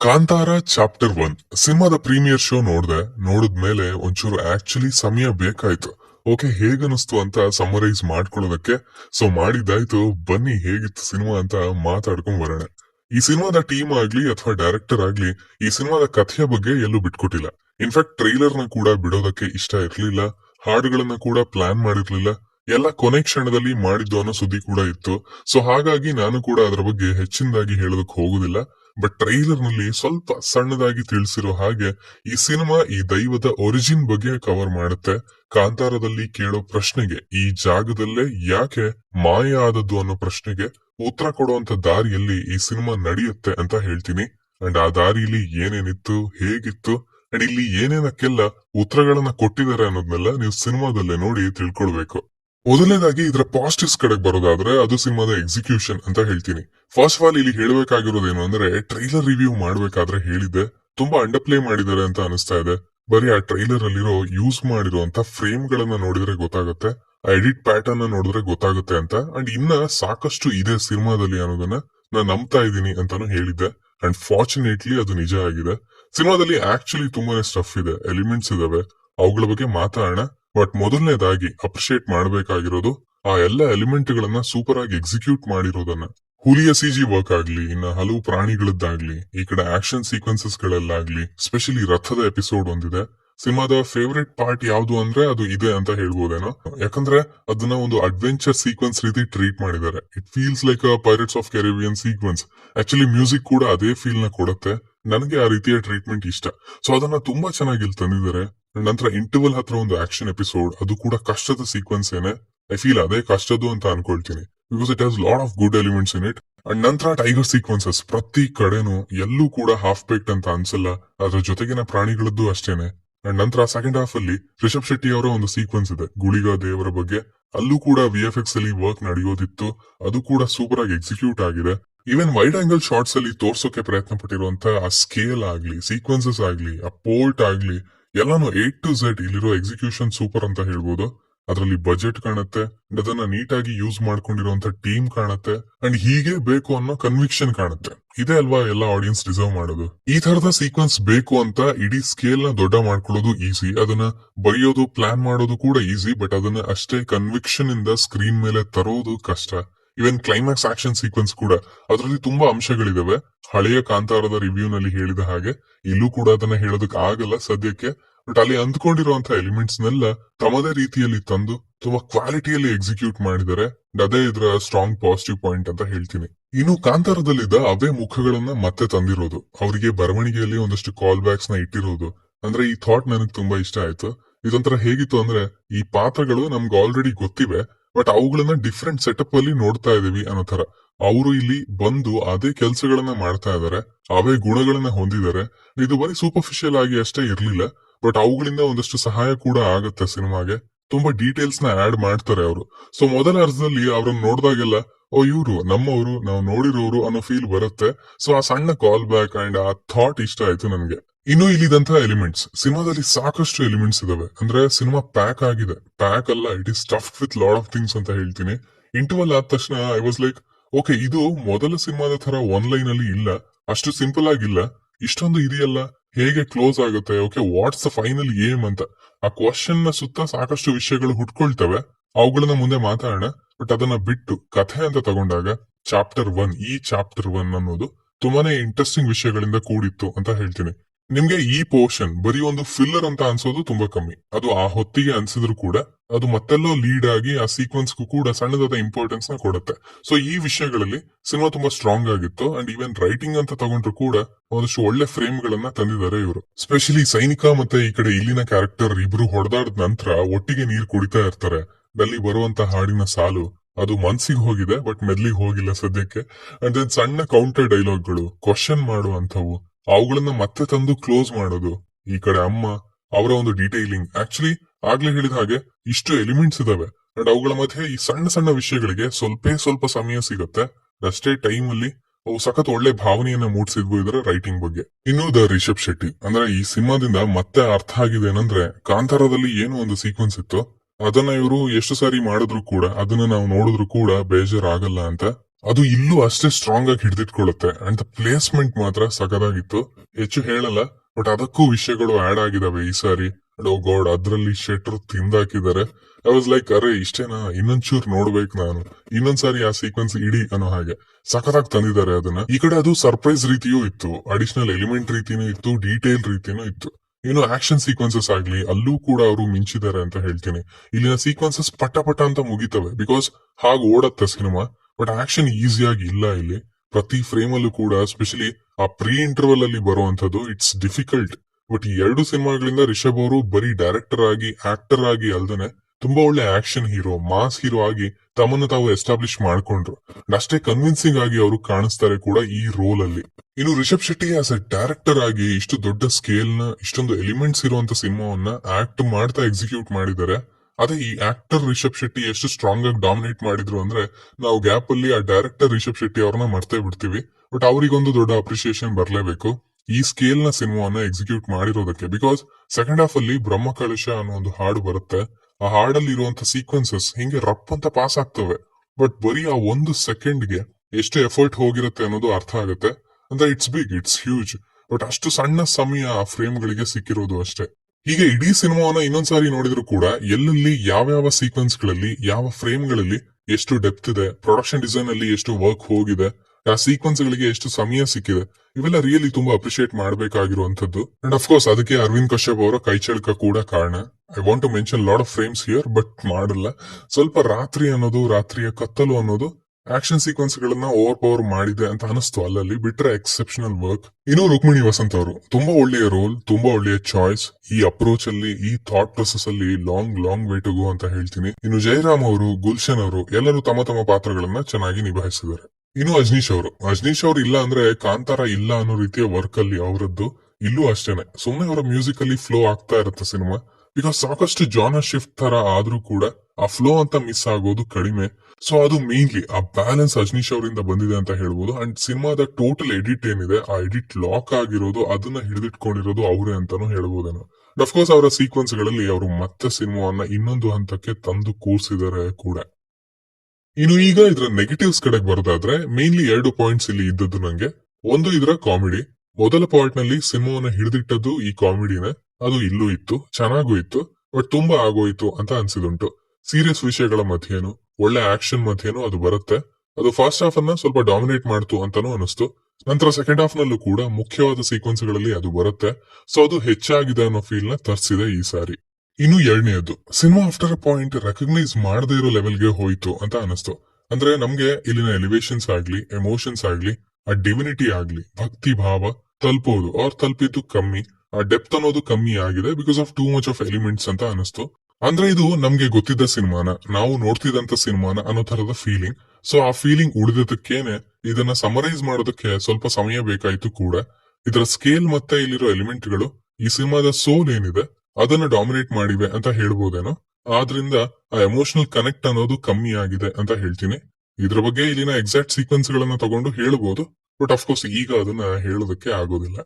Kantara chapter one. ಸಿನಿಮಾದ premiere show ನೋಡ್ದೆ ಮೇಲೆ ಒಂಚೂರು ಆಕ್ಚುಲಿ ಸಮಯ ಬೇಕಾಯ್ತು. ಓಕೆ ಹೇಗನಿಸ್ತು ಅಂತ ಸಮರೈಸ್ ಮಾಡ್ಕೊಳ್ಳೋದಕ್ಕೆ? ಸೊ ಮಾಡಿದ್ದಾಯ್ತು, ಬನ್ನಿ ಹೇಗಿತ್ತು ಸಿನಿಮಾ ಅಂತ ಮಾತಾಡ್ಕೊಂಡ್ ಬರೋಣ. ಈ ಸಿನಿಮಾದ ಟೀಮ್ ಆಗ್ಲಿ ಅಥವಾ ಡೈರೆಕ್ಟರ್ ಆಗ್ಲಿ, ಈ ಸಿನಿಮಾದ ಕಥೆಯ ಬಗ್ಗೆ ಎಲ್ಲೂ ಬಿಟ್ಕೊಟ್ಟಿಲ್ಲ. ಇನ್ಫ್ಯಾಕ್ಟ್ ಟ್ರೈಲರ್ನ ಕೂಡ ಬಿಡೋದಕ್ಕೆ ಇಷ್ಟ ಇರ್ಲಿಲ್ಲ. ಹಾಡುಗಳನ್ನ ಕೂಡ ಪ್ಲಾನ್ ಮಾಡಿರ್ಲಿಲ್ಲ. ಎಲ್ಲ ಕೊನೆ ಕ್ಷಣದಲ್ಲಿ ಮಾಡಿದ್ದು ಅನ್ನೋ ಸುದ್ದಿ ಕೂಡ ಇತ್ತು. ಸೊ ಹಾಗಾಗಿ ನಾನು ಕೂಡ ಅದರ ಬಗ್ಗೆ ಹೆಚ್ಚಿನದಾಗಿ ಹೇಳೋದಕ್ಕೆ ಹೋಗುದಿಲ್ಲ. ಬಟ್ ಟ್ರೈಲರ್ನಲ್ಲಿ ಸ್ವಲ್ಪ ಸಣ್ಣದಾಗಿ ತಿಳಿಸಿರೋ ಹಾಗೆ ಈ ಸಿನಿಮಾ ಈ ದೈವದ ಒರಿಜಿನ್ ಬಗ್ಗೆ ಕವರ್ ಮಾಡುತ್ತೆ. ಕಾಂತಾರದಲ್ಲಿ ಕೇಳೋ ಪ್ರಶ್ನೆಗೆ ಈ ಜಾಗದಲ್ಲೇ ಯಾಕೆ ಮಾಯ ಆದದ್ದು ಅನ್ನೋ ಪ್ರಶ್ನೆಗೆ ಉತ್ತರ ಕೊಡುವಂತ ದಾರಿಯಲ್ಲಿ ಈ ಸಿನಿಮಾ ನಡೆಯುತ್ತೆ ಅಂತ ಹೇಳ್ತೀನಿ. ಅಂಡ್ ಆ ದಾರಿಯಲ್ಲಿ ಏನೇನಿತ್ತು, ಹೇಗಿತ್ತು ಅಂಡ್ ಇಲ್ಲಿ ಏನೇನಕ್ಕೆಲ್ಲ ಉತ್ತರಗಳನ್ನ ಕೊಟ್ಟಿದ್ದಾರೆ ಅನ್ನೋದ್ನೆಲ್ಲ ನೀವು ಸಿನಿಮಾದಲ್ಲೇ ನೋಡಿ ತಿಳ್ಕೊಳ್ಬೇಕು. ಮೊದಲನೇದಾಗಿ ಇದರ ಪಾಸಿಟಿವ್ಸ್ ಕಡೆಗೆ ಬರೋದಾದ್ರೆ ಅದು ಸಿನಿಮಾದ ಎಕ್ಸಿಕ್ಯೂಷನ್ ಅಂತ ಹೇಳ್ತೀನಿ. ಫಸ್ಟ್ ಆಫ್ ಆಲ್ ಇಲ್ಲಿ ಹೇಳಬೇಕಾಗಿರೋದೇನು ಅಂದ್ರೆ ಟ್ರೈಲರ್ ರಿವ್ಯೂ ಮಾಡ್ಬೇಕಾದ್ರೆ ಹೇಳಿದ್ದೆ. ತುಂಬಾ ಅಂಡರ್ಪ್ಲೇ ಮಾಡಿದ್ದಾರೆ ಅಂತ ಅನಿಸ್ತಾ ಇದೆ. ಬರೀ ಆ ಟ್ರೈಲರ್ ಅಲ್ಲಿರೋ ಯೂಸ್ ಮಾಡಿರುವಂತ ಫ್ರೇಮ್ ಗಳನ್ನ ನೋಡಿದ್ರೆ ಗೊತ್ತಾಗುತ್ತೆ. ಆ ಎಡಿಟ್ ಪ್ಯಾಟರ್ನ್ ನೋಡಿದ್ರೆ ಗೊತ್ತಾಗುತ್ತೆ ಅಂತ. ಅಂಡ್ ಇನ್ನ ಸಾಕಷ್ಟು ಇದೆ ಸಿನಿಮಾದಲ್ಲಿ ಅನ್ನೋದನ್ನ ನಾನು ನಂಬ್ತಾ ಇದ್ದೀನಿ ಅಂತಾನು ಹೇಳಿದ್ದೆ. ಅಂಡ್ ಫಾರ್ಚುನೇಟ್ಲಿ ಅದು ನಿಜ ಆಗಿದೆ. ಸಿನಿಮಾದಲ್ಲಿ ಆಕ್ಚುಲಿ ತುಂಬಾನೇ ಸ್ಟಫ್ ಇದೆ ಎಲಿಮೆಂಟ್ಸ್ ಇದಾವೆ. ಅವುಗಳ ಬಗ್ಗೆ ಮಾತಾಡೋಣ. ಬಟ್ ಮೊದಲನೇದಾಗಿ ಅಪ್ರಿಶಿಯೇಟ್ ಮಾಡಬೇಕಾಗಿರೋದು ಆ ಎಲ್ಲ ಎಲಿಮೆಂಟ್ ಗಳನ್ನ ಸೂಪರ್ ಆಗಿ ಎಕ್ಸಿಕ್ಯೂಟ್ ಮಾಡಿರೋದನ್ನ. ಹುಲಿಯ ಸಿಜಿ ವರ್ಕ್ ಆಗ್ಲಿ, ಇನ್ನ ಹಲವು ಪ್ರಾಣಿಗಳದ್ದಾಗ್ಲಿ, ಈ ಕಡೆ ಆಕ್ಷನ್ ಸೀಕ್ವೆನ್ಸಸ್ ಗಳಲ್ಲಾಗ್ಲಿ ಸ್ಪೆಷಲಿ ರಥದ ಎಪಿಸೋಡ್ ಒಂದಿದೆ. ಸಿನಿಮಾದ ಫೇವರೇಟ್ ಪಾರ್ಟ್ ಯಾವ್ದು ಅಂದ್ರೆ ಅದು ಇದೆ ಅಂತ ಹೇಳ್ಬೋದೇನೋ? ಯಾಕಂದ್ರೆ ಅದನ್ನ ಒಂದು ಅಡ್ವೆಂಚರ್ ಸೀಕ್ವೆನ್ಸ್ ರೀತಿ ಟ್ರೀಟ್ ಮಾಡಿದ್ದಾರೆ. It feels like a pirates of Caribbean sequence actually music ಕೂಡ ಅದೇ ಫೀಲ್ನ ಕೊಡುತ್ತೆ. ನನಗೆ ಆ ರೀತಿಯ ಟ್ರೀಟ್ಮೆಂಟ್ ಇಷ್ಟ. ಸೊ ಅದನ್ನ ತುಂಬಾ ಚೆನ್ನಾಗಿ ತಂದಿದ್ದಾರೆ. ನಂತರ ಇಂಟರ್ವಲ್ ಹತ್ರ ಒಂದು ಆಕ್ಷನ್ ಎಪಿಸೋಡ್ ಅದು ಕೂಡ ಕಷ್ಟದ ಸೀಕ್ವೆನ್ಸ್ ಏನೇ. ಐ ಫೀಲ್ ಅದೇ ಕಷ್ಟದ್ದು ಅಂತ ಅನ್ಕೊಳ್ತೀನಿ. Because it has lot of good elements in it and ನಂತರ ಟೈಗರ್ ಸೀಕ್ವೆನ್ಸಸ್ ಪ್ರತಿ ಕಡೆನೂ ಎಲ್ಲೂ ಕೂಡ ಹಾಫ್ ಪೇಕ್ಟ್ ಅಂತ ಅನ್ಸಲ್ಲ. ಅದ್ರ ಜೊತೆಗಿನ ಪ್ರಾಣಿಗಳದ್ದು ಅಷ್ಟೇನೆ. ಅಂಡ್ ನಂತರ ಸೆಕೆಂಡ್ ಹಾಫ್ ಅಲ್ಲಿ ರಿಷಬ್ ಶೆಟ್ಟಿ ಅವರ ಒಂದು ಸೀಕ್ವೆನ್ಸ್ ಇದೆ. ಗುಳಿಗ ದೇವರ ಬಗ್ಗೆ. ಅಲ್ಲೂ ಕೂಡ ವಿ ಎಫ್ ಎಕ್ಸ್ ಅಲ್ಲಿ ವರ್ಕ್ ನಡೆಯೋದಿತ್ತು. ಅದು ಕೂಡ ಸೂಪರ್ ಆಗಿ ಎಕ್ಸಿಕ್ಯೂಟ್ ಆಗಿದೆ. ಈವನ್ ವೈಡ್ ಆಂಗಲ್ ಶಾರ್ಟ್ಸ್ ಅಲ್ಲಿ ತೋರ್ಸೋಕೆ ಪ್ರಯತ್ನ ಪಟ್ಟಿರುವಂತಹ ಆ ಸ್ಕೇಲ್ ಆಗ್ಲಿ ಸೀಕ್ವೆನ್ಸಸ್ ಆಗ್ಲಿ, ಆ ಪೋರ್ಟ್ ಆಗ್ಲಿ ಎಲ್ಲಾನು ಎ ಟು ಝೆಡ್ ಇಲ್ಲಿರೋ ಎಕ್ಸಿಕ್ಯೂಷನ್ ಸೂಪರ್ ಅಂತ ಹೇಳ್ಬೋದು. ಅದರಲ್ಲಿ ಬಜೆಟ್ ಕಾಣುತ್ತೆ ಅಂಡ್ ಅದನ್ನ ನೀಟಾಗಿ ಯೂಸ್ ಮಾಡ್ಕೊಂಡಿರುವಂತ ಟೀಮ್ ಕಾಣುತ್ತೆ ಅಂಡ್ ಹೀಗೆ ಬೇಕು ಅನ್ನೋ ಕನ್ವಿಕ್ಷನ್ ಕಾಣುತ್ತೆ. ಇದೇ ಅಲ್ವಾ ಎಲ್ಲ ಆಡಿಯನ್ಸ್ ಡಿಸರ್ವ್ ಮಾಡೋದು? ಈ ತರದ ಸೀಕ್ವೆನ್ಸ್ ಬೇಕು ಅಂತ ಇಡೀ ಸ್ಕೇಲ್ನ ದೊಡ್ಡ ಮಾಡ್ಕೊಳ್ಳೋದು ಈಸಿ ಅದನ್ನ ಬರೆಯೋದು ಪ್ಲಾನ್ ಮಾಡೋದು ಕೂಡ ಈಸಿ ಬಟ್ ಅದನ್ನ ಅಷ್ಟೇ ಕನ್ವಿಕ್ಷನ್ ಇಂದ ಸ್ಕ್ರೀನ್ ಮೇಲೆ ತರೋದು ಕಷ್ಟ. ಇವನ್ ಕ್ಲೈಮ್ಯಾಕ್ಸ್ ಆಕ್ಷನ್ ಸೀಕ್ವೆನ್ಸ್ ಕೂಡ. ಅದರಲ್ಲಿ ತುಂಬಾ ಅಂಶಗಳಿದಾವೆ. ಹಳೆಯ ಕಾಂತಾರದ ರಿವ್ಯೂ ನಲ್ಲಿ ಹೇಳಿದ ಹಾಗೆ, ಇಲ್ಲೂ ಕೂಡ ಅದನ್ನ ಹೇಳೋದಕ್ಕೆ ಆಗಲ್ಲ ಸದ್ಯಕ್ಕೆ. ಬಟ್ ಅಲ್ಲಿ ಅಂದ್ಕೊಂಡಿರುವಂತಹ ಎಲಿಮೆಂಟ್ಸ್ ನೆಲ್ಲ ತಮ್ಮದೇ ರೀತಿಯಲ್ಲಿ ತಂದು, ತುಂಬಾ ಕ್ವಾಲಿಟಿಯಲ್ಲಿ ಎಕ್ಸಿಕ್ಯೂಟ್ ಮಾಡಿದರೆ ಅದೇ ಇದರ ಸ್ಟ್ರಾಂಗ್ ಪಾಸಿಟಿವ್ ಪಾಯಿಂಟ್ ಅಂತ ಹೇಳ್ತೀನಿ. ಇನ್ನು ಕಾಂತಾರದಲ್ಲಿದ್ದ ಅವೇ ಮುಖಗಳನ್ನ ಮತ್ತೆ ತಂದಿರೋದು. ಅವರಿಗೆ ಬರವಣಿಗೆಯಲ್ಲಿ ಒಂದಷ್ಟು ಕಾಲ್ ಬ್ಯಾಕ್ಸ್ನ ಇಟ್ಟಿರೋದು. ಅಂದ್ರೆ ಈ ಥಾಟ್ ನನಗೆ ತುಂಬಾ ಇಷ್ಟ ಆಯ್ತು. ಇದೊಂಥರ ಹೇಗಿತ್ತು ಅಂದ್ರೆ, ಈ ಪಾತ್ರಗಳು ನಮ್ಗೆ ಆಲ್ರೆಡಿ ಗೊತ್ತಿವೆ. ಬಟ್ ಅವುಗಳನ್ನ ಡಿಫ್ರೆಂಟ್ ಸೆಟಪ್ ಅಲ್ಲಿ ನೋಡ್ತಾ ಇದೀವಿ ಅನ್ನೋ ತರ ಅವರು ಇಲ್ಲಿ ಬಂದು ಅದೇ ಕೆಲಸಗಳನ್ನ ಮಾಡ್ತಾ ಇದಾರೆ, ಅವೇ ಗುಣಗಳನ್ನ ಹೊಂದಿದ್ದಾರೆ ಇದು ಬರೀ ಸೂಪರ್ಫಿಷಿಯಲ್ ಆಗಿ ಅಷ್ಟೇ ಇರ್ಲಿಲ್ಲ ಬಟ್ ಅವುಗಳಿಂದ ಒಂದಷ್ಟು ಸಹಾಯ ಕೂಡ ಆಗತ್ತೆ ಸಿನಿಮಾಗೆ. ತುಂಬಾ ಡೀಟೇಲ್ಸ್ನ ಆಡ್ ಮಾಡ್ತಾರೆ ಅವರು. ಸೊ ಮೊದಲ ಅರ್ಧದಲ್ಲಿ ಅವ್ರನ್ನ ನೋಡಿದಾಗೆಲ್ಲ, ಓ ಇವ್ರು ನಮ್ಮವರು, ನಾವು ನೋಡಿರೋರು ಅನ್ನೋ ಫೀಲ್ ಬರುತ್ತೆ. ಸೊ ಆ ಸಣ್ಣ ಕಾಲ್ ಬ್ಯಾಕ್ ಅಂಡ್ ಆ ಥಾಟ್ ಇಷ್ಟ ಆಯ್ತು ನನಗೆ. ಇನ್ನು ಇಲ್ಲಿದಂತಹ ಎಲಿಮೆಂಟ್ಸ್ ಸಿನಿಮಾದಲ್ಲಿ ಸಾಕಷ್ಟು ಎಲಿಮೆಂಟ್ಸ್ ಇದಾವೆ. ಅಂದ್ರೆ ಸಿನಿಮಾ ಪ್ಯಾಕ್ ಆಗಿದೆ. ಪ್ಯಾಕ್ ಅಲ್ಲ it is stuffed with load of things ಅಂತ ಹೇಳ್ತೀನಿ. ಇಂಟರ್ವಲ್ ಆದ ತಕ್ಷಣ ಐ ವಾಸ್ ಲೈಕ್ ಓಕೆ ಇದು ಮೊದಲ ಸಿನಿಮಾದ ತರ ಒನ್ ಲೈನ್ ಅಲ್ಲಿ ಇಲ್ಲ. ಅಷ್ಟು ಸಿಂಪಲ್ ಆಗಿಲ್ಲ. ಇಷ್ಟೊಂದು ಇದೆಯಲ್ಲ ಹೇಗೆ ಕ್ಲೋಸ್ ಆಗುತ್ತೆ ಓಕೆ ವಾಟ್ಸ್ ಫೈನಲ್ ಏಮ್ ಅಂತ. ಆ ಕ್ವಶನ್ನ ಸುತ್ತ ಸಾಕಷ್ಟು ವಿಷಯಗಳು ಹುಟ್ಕೊಳ್ತವೆ. ಅವುಗಳನ್ನ ಮುಂದೆ ಮಾತಾಡೋಣ. ಬಟ್ ಅದನ್ನ ಬಿಟ್ಟು ಕಥೆ ಅಂತ ತಗೊಂಡಾಗ ಚಾಪ್ಟರ್ ಒನ್ ಈ ಚಾಪ್ಟರ್ ಒನ್ ಅನ್ನೋದು ತುಂಬಾನೇ ಇಂಟ್ರೆಸ್ಟಿಂಗ್ ವಿಷಯಗಳಿಂದ ಕೂಡಿತ್ತು ಅಂತ ಹೇಳ್ತೀನಿ. ನಿಮ್ಗೆ ಈ ಪೋರ್ಷನ್ ಬರೀ ಒಂದು ಫಿಲ್ಲರ್ ಅಂತ ಅನ್ಸೋದು ತುಂಬಾ ಕಮ್ಮಿ. ಅದು ಆ ಹೊತ್ತಿಗೆ ಅನ್ಸಿದ್ರು ಕೂಡ ಅದು ಮತ್ತೆಲ್ಲೋ ಲೀಡ್ ಆಗಿ ಆ ಸೀಕ್ವೆನ್ಸ್ಗೂ ಕೂಡ ಸಣ್ಣದಾದ ಇಂಪಾರ್ಟೆನ್ಸ್ನ ಕೊಡುತ್ತೆ. ಸೊ ಈ ವಿಷಯಗಳಲ್ಲಿ ಸಿನಿಮಾ ತುಂಬಾ ಸ್ಟ್ರಾಂಗ್ ಆಗಿತ್ತು ಅಂಡ್ ಈವನ್ ರೈಟಿಂಗ್ ಅಂತ ತಗೊಂಡ್ರು ಕೂಡ ಒಂದಷ್ಟು ಒಳ್ಳೆ ಫ್ರೇಮ್ ಗಳನ್ನ ತಂದಿದ್ದಾರೆ ಇವರು. ಸ್ಪೆಷಲಿ ಸೈನಿಕ ಮತ್ತೆ ಈ ಕಡೆ ಇಲ್ಲಿನ ಕ್ಯಾರೆಕ್ಟರ್ ಇಬ್ರು ಹೊಡೆದಾಡದ ನಂತರ ಒಟ್ಟಿಗೆ ನೀರ್ ಕುಡಿತಾ ಇರ್ತಾರೆ. ಅಲ್ಲಿ ಬರುವಂತ ಹಾಡಿನ ಸಾಲು ಅದು ಮನ್ಸಿಗೆ ಹೋಗಿದೆ ಬಟ್ ಮೆದ್ಲಿಗೆ ಹೋಗಿಲ್ಲ ಸದ್ಯಕ್ಕೆ. ಅಂಡ್ ಸಣ್ಣ ಕೌಂಟರ್ ಡೈಲಾಗ್ಗಳು ಕ್ವಶನ್ ಮಾಡುವಂತವು ಅವುಗಳನ್ನ ಮತ್ತೆ ತಂದು ಕ್ಲೋಸ್ ಮಾಡೋದು. ಈ ಕಡೆ ಅಮ್ಮ ಅವರ ಒಂದು ಡೀಟೈಲಿಂಗ್ ಆಕ್ಚುಲಿ ಆಗ್ಲೇ ಹೇಳಿದ ಹಾಗೆ ಇಷ್ಟು ಎಲಿಮೆಂಟ್ಸ್ ಇದಾವೆ. ಅಂಡ್ ಅವುಗಳ ಮಧ್ಯೆ ಈ ಸಣ್ಣ ಸಣ್ಣ ವಿಷಯಗಳಿಗೆ ಸ್ವಲ್ಪೇ ಸ್ವಲ್ಪ ಸಮಯ ಸಿಗುತ್ತೆ. ಅಷ್ಟೇ ಟೈಮ್ ಅಲ್ಲಿ ಅವು ಸಖತ್ ಒಳ್ಳೆ ಭಾವನೆಯನ್ನ ಮೂಡಿಸಿದ್ವು ಇದರ ರೈಟಿಂಗ್ ಬಗ್ಗೆ. ಇನ್ನು ದ ರಿಷಬ್ ಶೆಟ್ಟಿ. ಅಂದ್ರೆ ಈ ಸಿನಿಮಾದಿಂದ ಮತ್ತೆ ಅರ್ಥ ಆಗಿದೆ ಏನಂದ್ರೆ ಕಾಂತಾರದಲ್ಲಿ ಏನು ಒಂದು ಸೀಕ್ವೆನ್ಸ್ ಇತ್ತು ಅದನ್ನ ಇವರು ಎಷ್ಟು ಸಾರಿ ಮಾಡಿದ್ರು ಕೂಡ ಅದನ್ನ ನಾವು ನೋಡಿದ್ರು ಕೂಡ ಬೇಜಾರಾಗಲ್ಲ ಅಂತ ಅದು ಇಲ್ಲೂ ಅಷ್ಟೇ ಸ್ಟ್ರಾಂಗ್ ಆಗಿ ಹಿಡಿದಿಟ್ಕೊಳ್ಳುತ್ತೆ. ಅಂಡ್ ಪ್ಲೇಸ್ಮೆಂಟ್ ಮಾತ್ರ ಸಖದಾಗಿತ್ತು. ಹೆಚ್ಚು ಹೇಳಲ್ಲ ಬಟ್ ಅದಕ್ಕೂ ವಿಷಯಗಳು ಆಡ್ ಆಗಿದಾವೆ ಈ ಸಾರಿ. ಓ ಗಾಡ್ ಅದ್ರಲ್ಲಿ ಶೆಟ್ರು ತಿಂದಾಕಿದ್ದಾರೆ ಐ ವಾಸ್ ಲೈಕ್ ಅರೆ, ಇಷ್ಟೇನಾ? ಇನ್ನೊಂಚೂರ್ ನೋಡ್ಬೇಕು ನಾನು. ಇನ್ನೊಂದ್ಸಾರಿ ಆ ಸೀಕ್ವೆನ್ಸ್ ಇಡಿ ಅನ್ನೋ ಹಾಗೆ. ಸಖತ್ತಾಗಿ ತಂದಿದ್ದಾರೆ ಅದನ್ನ. ಈ ಕಡೆ ಅದು ಸರ್ಪ್ರೈಸ್ ರೀತಿಯೂ ಇತ್ತು. ಅಡಿಷನಲ್ ಎಲಿಮೆಂಟ್ ರೀತಿನೂ ಇತ್ತು ಡೀಟೇಲ್ ರೀತಿನೂ ಇತ್ತು. ಏನು ಆಕ್ಷನ್ ಸೀಕ್ವೆನ್ಸಸ್ ಆಗ್ಲಿ, ಅಲ್ಲೂ ಕೂಡ ಅವರು ಮಿಂಚಿದ್ದಾರೆ ಅಂತ ಹೇಳ್ತೀನಿ. ಇಲ್ಲಿನ ಸೀಕ್ವೆನ್ಸಸ್ ಪಟ ಪಟ ಅಂತ ಮುಗಿತವೆ. ಬಿಕಾಸ್ ಹಾಗೆ ಓಡತ್ತೆ ಸಿನಿಮಾ ಬಟ್ ಆಕ್ಷನ್ ಈಸಿಯಾಗಿ ಇಲ್ಲ ಇಲ್ಲಿ. ಪ್ರತಿ ಫ್ರೇಮ್ ಅಲ್ಲೂ ಕೂಡ ಸ್ಪೆಷಲಿ ಆ ಪ್ರೀ ಇಂಟರ್ವಲ್ ಅಲ್ಲಿ ಬರುವಂತದ್ದು ಇಟ್ಸ್ ಡಿಫಿಕಲ್ಟ್ ಬಟ್ ಈ ಎರಡು ಸಿನಿಮಾಗಳಿಂದ ರಿಷಬ್ ಅವರು ಬರೀ ಡೈರೆಕ್ಟರ್ ಆಗಿ ಆಕ್ಟರ್ ಆಗಿ ಅಲ್ದನೆ ತುಂಬಾ ಒಳ್ಳೆ ಆಕ್ಷನ್ ಹೀರೋ ಮಾಸ್ ಹೀರೋ ಆಗಿ ತಮ್ಮನ್ನು ತಾವು ಎಸ್ಟಾಬ್ಲಿಷ್ ಮಾಡ್ಕೊಂಡ್ರು. ಅಷ್ಟೇ ಕನ್ವಿನ್ಸಿಂಗ್ ಆಗಿ ಅವರು ಕಾಣಿಸ್ತಾರೆ ಕೂಡ ಈ ರೋಲ್ ಅಲ್ಲಿ. ಇನ್ನು Rishab Shetty as a director ಆಗಿ ಇಷ್ಟು ದೊಡ್ಡ ಸ್ಕೇಲ್ನ, ಇಷ್ಟೊಂದು ಎಲಿಮೆಂಟ್ಸ್ ಇರುವಂತ ಸಿನಿಮಾವನ್ನ ಆಕ್ಟ್ ಮಾಡ್ತಾ ಎಕ್ಸಿಕ್ಯೂಟ್ ಮಾಡಿದ್ದಾರೆ. ಅದೇ ಈ ಆಕ್ಟರ್ ರಿಷಬ್ ಶೆಟ್ಟಿ ಎಷ್ಟು ಸ್ಟ್ರಾಂಗ್ ಆಗಿ ಡಾಮಿನೇಟ್ ಮಾಡಿದ್ರು ಅಂದ್ರೆ ನಾವು ಗ್ಯಾಪ್ ಅಲ್ಲಿ ಆ ಡೈರೆಕ್ಟರ್ ರಿಷಬ್ ಶೆಟ್ಟಿ ಅವ್ರನ್ನ ಮರ್ತೇ ಬಿಡ್ತೀವಿ. ಬಟ್ ಅವರಿಗೊಂದು ದೊಡ್ಡ ಅಪ್ರಿಸಿಯೇಷನ್ ಬರಲೇಬೇಕು. ಈ ಸ್ಕೇಲ್ನ ಸಿನಿಮಾವನ್ನ ಎಕ್ಸಿಕ್ಯೂಟ್ ಮಾಡಿರೋದಕ್ಕೆ. ಬಿಕಾಸ್ ಸೆಕೆಂಡ್ ಹಾಫ್ ಅಲ್ಲಿ ಬ್ರಹ್ಮ ಕಲಶ ಅನ್ನೋ ಒಂದು ಹಾಡು ಬರುತ್ತೆ. ಆ ಹಾಡಲ್ಲಿ ಇರುವಂತ ಸೀಕ್ವೆನ್ಸಸ್ ಹಿಂಗೆ ರಪ್ ಅಂತ ಪಾಸ್ ಆಗ್ತವೆ. ಬಟ್ ಬರೀ ಆ ಒಂದು ಸೆಕೆಂಡ್ಗೆ ಎಷ್ಟು ಎಫರ್ಟ್ ಹೋಗಿರುತ್ತೆ ಅನ್ನೋದು ಅರ್ಥ ಆಗುತ್ತೆ. ಅಂದ್ರೆ it's big it's huge but ಅಷ್ಟು ಸಣ್ಣ ಸಮಯ ಆ ಫ್ರೇಮ್ಗಳಿಗೆ ಸಿಕ್ಕಿರೋದು ಅಷ್ಟೇ. ಹೀಗೆ ಇಡೀ ಸಿನಿಮಾವನ್ನ ಇನ್ನೊಂದ್ಸಾರಿ ನೋಡಿದ್ರು ಕೂಡ ಎಲ್ಲೆಲ್ಲಿ ಸೀಕ್ವೆನ್ಸ್ಗಳಲ್ಲಿ ಯಾವ ಫ್ರೇಮ್ಗಳಲ್ಲಿ ಎಷ್ಟು ಡೆಪ್ತ್ ಇದೆ ಪ್ರೊಡಕ್ಷನ್ ಡಿಸೈನ್ ಅಲ್ಲಿ ಎಷ್ಟು ವರ್ಕ್ ಹೋಗಿದೆ, ಆ ಸೀಕ್ವೆನ್ಸ್ ಗಳಿಗೆ ಎಷ್ಟು ಸಮಯ ಸಿಕ್ಕಿದೆ, ಇವೆಲ್ಲ ರಿಯಲಿ ತುಂಬಾ ಅಪ್ರಿಶಿಯೇಟ್ ಮಾಡಬೇಕಾಗಿರುವಂತದ್ದು ಅಂಡ್ ಅಫ್ಕೋರ್ಸ್ ಅದಕ್ಕೆ ಅರವಿಂದ್ ಕಶ್ಯಪ್ ಅವರ ಕೈಚಳಕ ಕೂಡ ಕಾರಣ. I want to mention load of frames here but ಮಾಡಲ್ಲ. ಸ್ವಲ್ಪ ರಾತ್ರಿ ಅನ್ನೋದು, ರಾತ್ರಿಯ ಕತ್ತಲು ಅನ್ನೋದು ಆಕ್ಷನ್ ಸೀಕ್ವೆನ್ಸ್ ಗಳನ್ನ ಓವರ್ ಪವರ್ ಮಾಡಿದೆ ಅಂತ ಅನಿಸ್ತು ಅಲ್ಲಲ್ಲಿ ಬಿಟ್ರೆ ಎಕ್ಸೆಪ್ಷನಲ್ ವರ್ಕ್ ಇನ್ನು ರುಕ್ಮಿಣಿ ವಸಂತ್ ಅವರು. ತುಂಬಾ ಒಳ್ಳೆಯ ರೋಲ್ ತುಂಬಾ ಒಳ್ಳೆಯ ಚಾಯ್ಸ್ ಈ ಅಪ್ರೋಚ್ ಅಲ್ಲಿ, ಈ ಥಾಟ್ ಪ್ರೊಸೆಸ್ ಅಲ್ಲಿ ಲಾಂಗ್ ಲಾಂಗ್ ವೇಟ್ ಗೋ ಅಂತ ಹೇಳ್ತೀನಿ. ಇನ್ನು ಜಯರಾಮ್ ಅವರು, ಗುಲ್ಶನ್ ಅವರು ಎಲ್ಲರೂ ತಮ್ಮ ತಮ್ಮ ಪಾತ್ರಗಳನ್ನ ಚೆನ್ನಾಗಿ ನಿಭಾಯಿಸಿದ್ದಾರೆ. ಇನ್ನು ಅಜ್ನೀಶ್ ಅವರು. ಅಜ್ನೀಶ್ ಅವರು ಇಲ್ಲ ಅಂದ್ರೆ ಕಾಂತಾರ ಇಲ್ಲ ಅನ್ನೋ ರೀತಿಯ ವರ್ಕ್ ಅಲ್ಲಿ ಅವರದ್ದು ಇಲ್ಲೂ ಅಷ್ಟೇನೆ. ಸುಮ್ಮನೆ ಅವರ ಮ್ಯೂಸಿಕ್ ಅಲ್ಲಿ ಫ್ಲೋ ಆಗ್ತಾ ಇರುತ್ತೆ ಸಿನಿಮಾ ಬಿಕಾಸ್ ಸಾಕಷ್ಟು ಜಾನರ್ ಶಿಫ್ಟ್ ತರ ಆದ್ರೂ ಕೂಡ ಆ ಫ್ಲೋ ಅಂತ ಮಿಸ್ ಆಗೋದು ಕಡಿಮೆ. ಸೊ ಅದು ಮೇನ್ಲಿ ಆ ಬ್ಯಾಲೆನ್ಸ್ ಅಜ್ನೀಶ್ ಅವರಿಂದ ಬಂದಿದೆ ಅಂತ ಹೇಳ್ಬೋದು. ಅಂಡ್ ಸಿನಿಮಾದ ಟೋಟಲ್ ಎಡಿಟ್ ಏನಿದೆ, ಆ ಎಡಿಟ್ ಲಾಕ್ ಆಗಿರೋದು, ಅದನ್ನ ಹಿಡಿದಿಟ್ಕೊಂಡಿರೋದು ಅವರೇ ಅಂತಾನು ಹೇಳ್ಬೋದೇನೋ. ಅಫ್ಕೋರ್ಸ್ ಅವರ ಸೀಕ್ವೆನ್ಸ್ಗಳಲ್ಲಿ ಅವರು ಮತ್ತೆ ಸಿನಿಮಾವನ್ನ ಇನ್ನೊಂದು ಹಂತಕ್ಕೆ ತಂದು ಕೂರ್ಸಿದ್ದಾರೆ ಕೂಡ. ಇನ್ನು ಈಗ ಇದರ ನೆಗೆಟಿವ್ಸ್ ಕಡೆಗೆ ಬರೋದಾದ್ರೆ ಮೇನ್ಲಿ ಎರಡು ಪಾಯಿಂಟ್ಸ್ ಇಲ್ಲಿ ಇದ್ದದ್ದು ನಂಗೆ. ಒಂದು ಇದರ ಕಾಮಿಡಿ ಮೊದಲ ಪಾರ್ಟ್ನಲ್ಲಿ ಸಿನಿಮಾವನ್ನ ಹಿಡಿದಿಟ್ಟದ್ದು ಈ ಕಾಮಿಡಿನೇ ಅದು ಇಲ್ಲೂ ಇತ್ತು, ಚೆನ್ನಾಗೂ ಇತ್ತು ಬಟ್ ತುಂಬಾ ಆಗೋಯ್ತು ಅಂತ ಅನ್ಸಿದುಂಟು ಸೀರಿಯಸ್ ವಿಷಯಗಳ ಮಧ್ಯೇನು, ಒಳ್ಳೆ ಆಕ್ಷನ್ ಮಧ್ಯೇನು ಅದು ಬರುತ್ತೆ. ಅದು ಫಸ್ಟ್ ಹಾಫ್ ಅನ್ನ ಸ್ವಲ್ಪ ಡಾಮಿನೇಟ್ ಮಾಡ್ತು ಅಂತಾನೂ ಅನಿಸ್ತು. ನಂತರ ಸೆಕೆಂಡ್ ಹಾಫ್ ನಲ್ಲೂ ಕೂಡ ಮುಖ್ಯವಾದ ಸೀಕ್ವೆನ್ಸ್ಗಳಲ್ಲಿ ಅದು ಬರುತ್ತೆ. ಸೊ, ಅದು ಹೆಚ್ಚಾಗಿದೆ ಅನ್ನೋ ಫೀಲ್ನ ತರಿಸಿದೆ ಈ ಸಾರಿ. ಇನ್ನು ಎರಡನೇದು, cinema after a point recognise ಮಾಡದೇ ಇರೋ ಲೆವೆಲ್ಗೆ ಹೋಯ್ತು ಅಂತ ಅನಿಸ್ತು. ಅಂದ್ರೆ ನಮ್ಗೆ ಇಲ್ಲಿನ ಎಲಿವೇಶನ್ಸ್ ಆಗ್ಲಿ, ಎಮೋಷನ್ಸ್ ಆಗ್ಲಿ, ಆ ಡಿವಿನಿಟಿ ಆಗ್ಲಿ, ಭಕ್ತಿ ಭಾವ ತಲುಪೋದು ಅವ್ರ ತಲುಪಿದ್ದು ಕಮ್ಮಿ, ಆ ಡೆಪ್ತ್ ಅನ್ನೋದು ಕಮ್ಮಿ ಆಗಿದೆ because of too much of elements ಅಂತ ಅನಿಸ್ತು. ಅಂದ್ರೆ ಇದು ನಮ್ಗೆ ಗೊತ್ತಿದ್ದ ಸಿನಿಮಾನ, ನಾವು ನೋಡ್ತಿದ್ದಂತ ಸಿನಿಮಾನ ಅನ್ನೋ ತರದ ಫೀಲಿಂಗ್ ಸೊ ಆ ಫೀಲಿಂಗ್ ಉಳಿದದಕ್ಕೇನೆ ಇದನ್ನ ಸಮರೈಸ್ ಮಾಡೋದಕ್ಕೆ ಸ್ವಲ್ಪ ಸಮಯ ಬೇಕಾಯ್ತು ಕೂಡ. ಇದರ ಸ್ಕೇಲ್ ಮತ್ತೆ ಇಲ್ಲಿರೋ ಎಲಿಮೆಂಟ್ಗಳು ಈ ಸಿನಿಮಾದ ಸೋಲ್ ಏನಿದೆ, ಅದನ್ನ ಡಾಮಿನೇಟ್ ಮಾಡಿವೆ ಅಂತ ಹೇಳ್ಬೋದೇನೋ? ಆದ್ರಿಂದ ಆ ಎಮೋಷನಲ್ ಕನೆಕ್ಟ್ ಅನ್ನೋದು ಕಮ್ಮಿ ಆಗಿದೆ ಅಂತ ಹೇಳ್ತೀನಿ. ಇದ್ರ ಬಗ್ಗೆ ಇಲ್ಲಿನ ಎಕ್ಸಾಕ್ಟ್ ಸೀಕ್ವೆನ್ಸ್ ಗಳನ್ನ ತಗೊಂಡು ಹೇಳ್ಬೋದು. ಬಟ್ ಅಫ್ಕೋರ್ಸ್ ಈಗ ಅದನ್ನ ಹೇಳೋದಕ್ಕೆ ಆಗೋದಿಲ್ಲ.